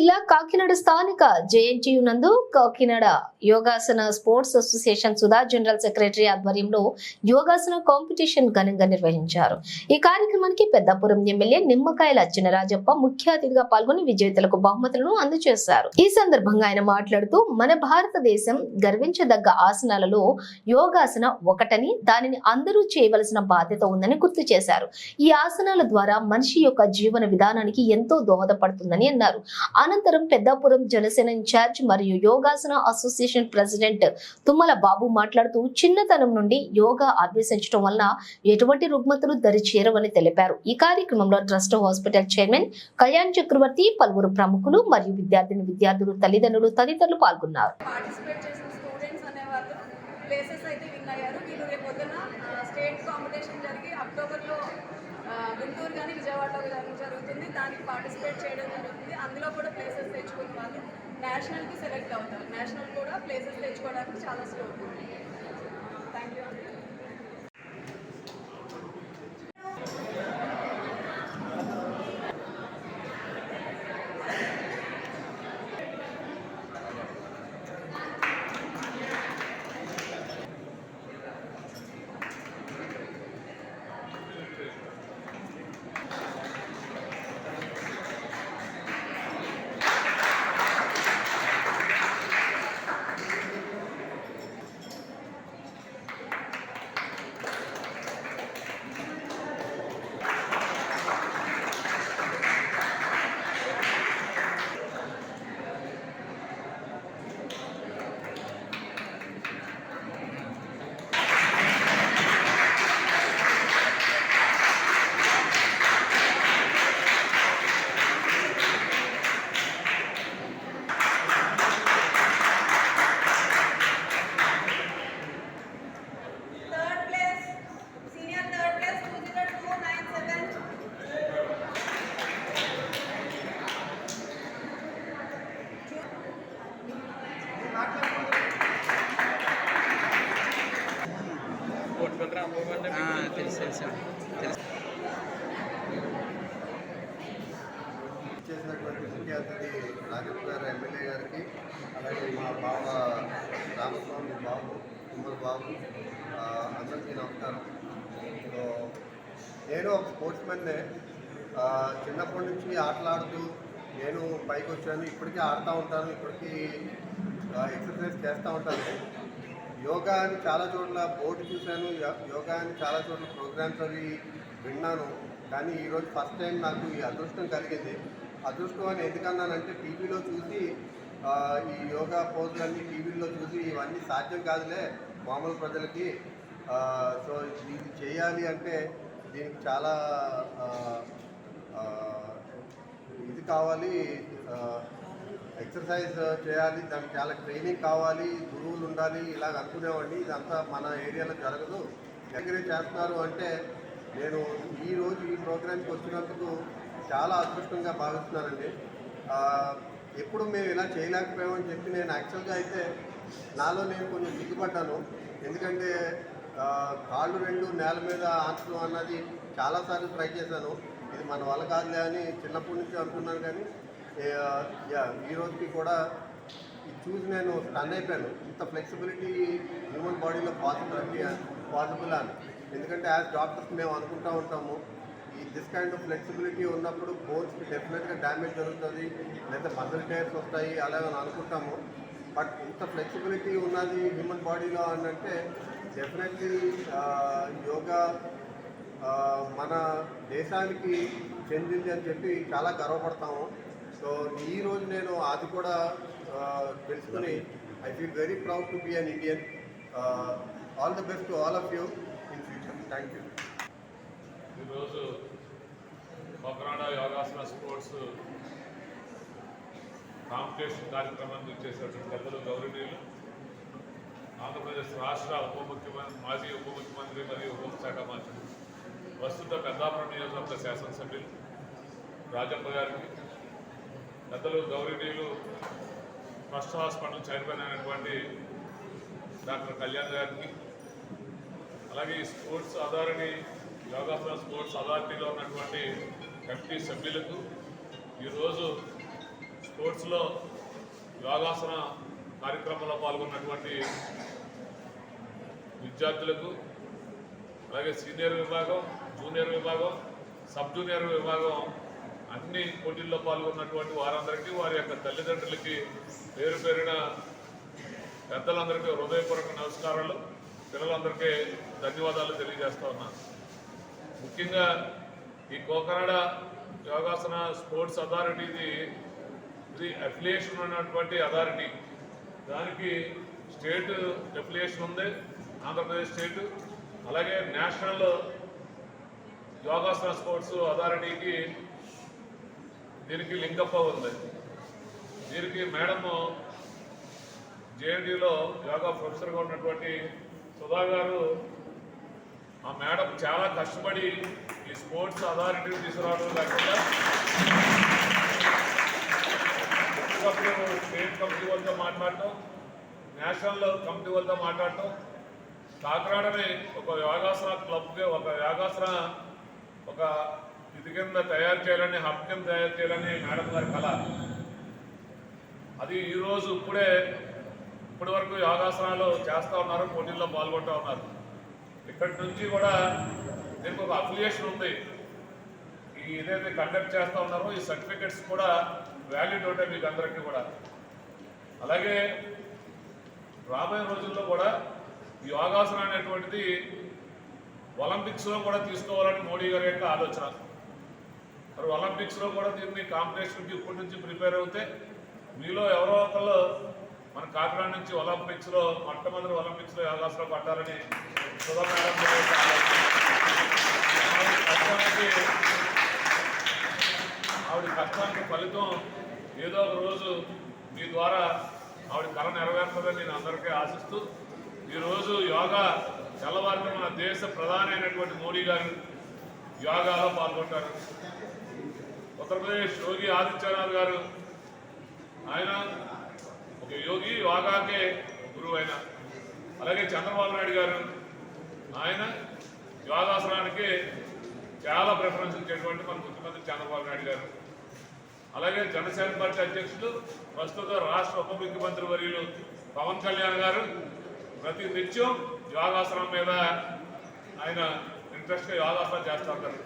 జిల్లా కాకినాడ స్థానిక జేఎన్టీయు నందు Kakinada Yogasana sports association Sudha general secretary ఆధ్వర్యంలో యోగాసన కాంపిటీషన్ ఘనంగా నిర్వహించారు. ఈ కార్యక్రమానికి పెద్దపురం ఎమ్మెల్యే నిమ్మకాయల చినరాజప్ప ముఖ్య అతిథిగా పాల్గొని విజేతలకు బహుమతులను అందజేశారు. ఈ సందర్భంగా ఆయన మాట్లాడుతూ మన భారతదేశం గర్వించదగ్గ ఆసనాలలో యోగాసన ఒకటని దానిని అందరూ చేయవలసిన బాధ్యత ఉందని గుర్తు చేశారు. ఈ ఆసనాల ద్వారా మనిషి యొక్క జీవన విధానానికి ఎంతో దోహదపడుతుందని అన్నారు. అనంతరం పెద్దాపురం జనసేన ఇన్ఛార్జ్ మరియు యోగాసన అసోసియేషన్ ప్రెసిడెంట్ తుమ్మల బాబు మాట్లాడుతూ చిన్నతనం నుండి యోగా అభ్యసించడం వలన ఎటువంటి రుగ్మతలు దరి చేరవని తెలిపారు. ఈ కార్యక్రమంలో trust hospital chairman Kalyan Chakravarthy పలువురు ప్రముఖులు మరియు విద్యార్థిని విద్యార్థులు తల్లిదండ్రులు తదితరులు పాల్గొన్నారు. ప్లేసెస్ అయితే విన్ అయ్యారు. వీళ్ళు రేపు పొద్దున స్టేట్ కాంపిటీషన్ జరిగి అక్టోబర్లో గుంటూరు కానీ విజయవాడలో కానీ జరుగుతుంది. దానికి పార్టిసిపేట్ చేయడం జరుగుతుంది. అందులో కూడా ప్లేసెస్ తెచ్చుకున్న వాళ్ళు నేషనల్కి సెలెక్ట్ అవుతారు. నేషనల్ కూడా ప్లేసెస్ తెచ్చుకోవడానికి చాలా స్కోప్ ఉంటుంది చేసినటువంటి ముఖ్య అతిథి రాజప్ప గారు ఎమ్మెల్యే గారికి అలాగే మా బావ రామస్వామి బాబు తుమ్మల బాబు అందరికీ నమస్కారం. సో నేను ఒక స్పోర్ట్స్ మెన్నే చిన్నప్పటి నుంచి ఆటలాడుతూ నేను పైకి వచ్చాను ఇప్పటికీ ఆడుతూ ఉంటాను ఇప్పటికీ ఎక్సర్సైజ్ చేస్తూ ఉంటాను. యోగా అని చాలా చోట్ల బోర్డు చూశాను యో- యోగా అని చాలా చోట్ల ప్రోగ్రామ్స్ అవి విన్నాను. కానీ ఈరోజు ఫస్ట్ టైం నాకు ఈ అదృష్టం కలిగింది. అదృష్టం అని ఎందుకన్నానంటే టీవీలో చూసి ఈ యోగా పోజులన్నీ టీవీలో చూసి ఇవన్నీ సాధ్యం కాదులే మామూలు ప్రజలకి. సో ఇది చేయాలి అంటే దీనికి చాలా ఇది కావాలి. ఎక్సర్సైజ్ చేయాలి దానికి చాలా ట్రైనింగ్ కావాలి గురువులు ఉండాలి ఇలాగ అనుకునేవాడిని. ఇదంతా మన ఏరియాలో జరగదు. దగ్గరే చేస్తున్నారు అంటే నేను ఈ రోజు ఈ ప్రోగ్రామ్కి వచ్చినందుకు చాలా అదృష్టంగా భావిస్తున్నానండి. ఎప్పుడు మేము ఇలా చేయలేకపోయామని చెప్పి నేను యాక్చువల్గా అయితే నాలో నేను కొంచెం దిగుపడ్డాను ఎందుకంటే కాళ్ళు రెండు నేల మీద ఆంచడం అన్నది చాలాసార్లు ట్రై చేశాను. ఇది మన వల్ల కాదులే అని చిన్నప్పటి నుంచి అనుకున్నాను కానీ ఈ రోజుకి కూడా ఇది చూసి నేను స్టన్ అయిపోయాను. ఇంత ఫ్లెక్సిబిలిటీ హ్యూమన్ బాడీలో పాసిబిలిటీ పాసిబుల్ అని. ఎందుకంటే యాజ్ డాక్టర్స్ మేము అనుకుంటూ ఉంటాము ఈ దిస్ కైండ్ ఆఫ్ ఫ్లెక్సిబిలిటీ ఉన్నప్పుడు బోన్స్కి డెఫినెట్గా డ్యామేజ్ జరుగుతుంది లేదా మజిల్ టైర్స్ వస్తాయి అలాగని అనుకుంటాము. బట్ ఇంత ఫ్లెక్సిబిలిటీ ఉన్నది హ్యూమన్ బాడీలో అని అంటే డెఫినెట్లీ యోగా మన దేశానికి చెందింది అని చెప్పి చాలా గర్వపడతాము. సో ఈ రోజు నేను అది కూడా తెలుసుకుని తెలుసుకొని I feel very proud to be an Indian all the best to all of you in future thank you ఈరోజు మకరాడ యోగాసన స్పోర్ట్స్ కాంపిటీషన్ కార్యక్రమాన్ని చేసేటువంటి పెద్దలు గౌరవనీయులు ఆంధ్రప్రదేశ్ రాష్ట్ర ఉప ముఖ్యమంత్రి మాజీ ఉప ముఖ్యమంత్రి మరియు హోంశాఖ మంత్రులు ప్రస్తుత పెద్దాపురం నియోజకవర్గ శాసనసభ్యులు రాజప్ప గారికి పెద్దలు గౌరవనీయులు ట్రస్ట్ హాస్పిటల్ చైర్మన్ అయినటువంటి డాక్టర్ కళ్యాణ్ గారికి అలాగే స్పోర్ట్స్ అథారిటీ యోగాసన స్పోర్ట్స్ అథారిటీలో ఉన్నటువంటి కమిటీ సభ్యులకు ఈరోజు స్పోర్ట్స్లో యోగాసన కార్యక్రమంలో పాల్గొన్నటువంటి విద్యార్థులకు అలాగే సీనియర్ విభాగం జూనియర్ విభాగం సబ్ జూనియర్ విభాగం అన్ని పోటీల్లో పాల్గొన్నటువంటి వారందరికీ వారి యొక్క తల్లిదండ్రులకి పేరు పేరిన పెద్దలందరికీ హృదయపూర్వక నమస్కారాలు. పిల్లలందరికీ ధన్యవాదాలు తెలియజేస్తా ఉన్నాను ముఖ్యంగా ఈ కోకనాడ యోగాసన స్పోర్ట్స్ అథారిటీది ఇది అఫిలియేషన్ ఉన్నటువంటి అథారిటీ. దానికి స్టేట్ అఫిలియేషన్ ఉంది ఆంధ్రప్రదేశ్ స్టేట్. అలాగే నేషనల్ యోగాసన స్పోర్ట్స్ అథారిటీకి దీనికి లింకప్ ఉంది. దీనికి మేడము జేఎన్టీలో యోగా ప్రొఫెసర్గా ఉన్నటువంటి సుధా గారు ఆ మేడం చాలా కష్టపడి ఈ స్పోర్ట్స్ అథారిటీని తీసుకురావడం లేకుండా స్టేట్ కమిటీ వాళ్ళతో మాట్లాడటం నేషనల్ కమిటీ వాళ్ళతో మాట్లాడటం కాకినాడని ఒక యోగాసన క్లబ్గా ఒక యోగాసన ఒక ఇది కింద తయారు చేయాలని హబ్ కింద తయారు చేయాలని మేడం గారి కళ అది ఈరోజు ఇప్పుడే ఇప్పటి వరకు యోగాసనాలు చేస్తూ ఉన్నారు పోటీల్లో పాల్గొంటూ ఉన్నారు. ఇక్కడి నుంచి కూడా దీనికి ఒక అఫిలియేషన్ ఉంది. ఈ ఏదైతే కండక్ట్ చేస్తూ ఉన్నారో ఈ సర్టిఫికెట్స్ కూడా వ్యాలిడ్ ఉంటాయి మీకు అందరికీ కూడా. అలాగే రాబోయే రోజుల్లో కూడా ఈ యోగాసనం అనేటువంటిది ఒలింపిక్స్లో కూడా తీసుకోవాలని మోడీ గారి యొక్క ఆలోచన. మరి ఒలింపిక్స్లో కూడా దీన్ని కాంపిటీషన్కి ఇప్పటి నుంచి ప్రిపేర్ అవుతే మీలో ఎవరో ఒకళ్ళు మన కాకినాడ నుంచి ఒలింపిక్స్లో మొట్టమొదటి ఒలింపిక్స్లో యోగాసనం పట్టాలని సుధా మేడం ఆవిడ కష్టానికి ఆవిడ కష్టానికి ఫలితం ఏదో ఒక రోజు మీ ద్వారా ఆవిడ కళ నెరవేరుతుందని నేను అందరికీ ఆశిస్తూ ఈరోజు యోగా తెల్లవారిన మన దేశ ప్రధాని అయినటువంటి మోడీ గారు యోగాలో పాల్గొంటారు. ఉత్తరప్రదేశ్ యోగి ఆదిత్యనాథ్ గారు. ఆయన ఒక యోగి యోగాకే గురువు ఆయన. అలాగే చంద్రబాబు నాయుడు గారు. ఆయన యోగాసనానికి చాలా ప్రిఫరెన్స్ ఇచ్చేటువంటి మన ముఖ్యమంత్రి చంద్రబాబు నాయుడు గారు. అలాగే జనసేన పార్టీ అధ్యక్షులు ప్రస్తుత రాష్ట్ర ఉప ముఖ్యమంత్రి వర్యులు పవన్ కళ్యాణ్ గారు ప్రతి నిత్యం యోగాసనం మీద ఆయన ఇంట్రెస్ట్గా యోగాసనం చేస్తూ ఉంటారు.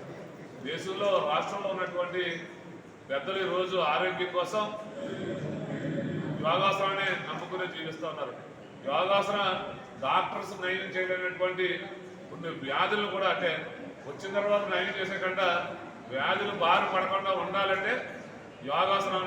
దేశంలో రాష్ట్రంలో ఉన్నటువంటి పెద్దలు ఈరోజు రోజు ఆరోగ్యం కోసం యోగాసనాన్ని నమ్ముకునే జీవిస్తూ ఉన్నారు. యోగాసన డాక్టర్స్ నయం చేయలేనటువంటి కొన్ని వ్యాధులు కూడా అంటే వచ్చిన తర్వాత నయం చేసే కంటే వ్యాధులు బారి పడకుండా ఉండాలంటే యోగాసనం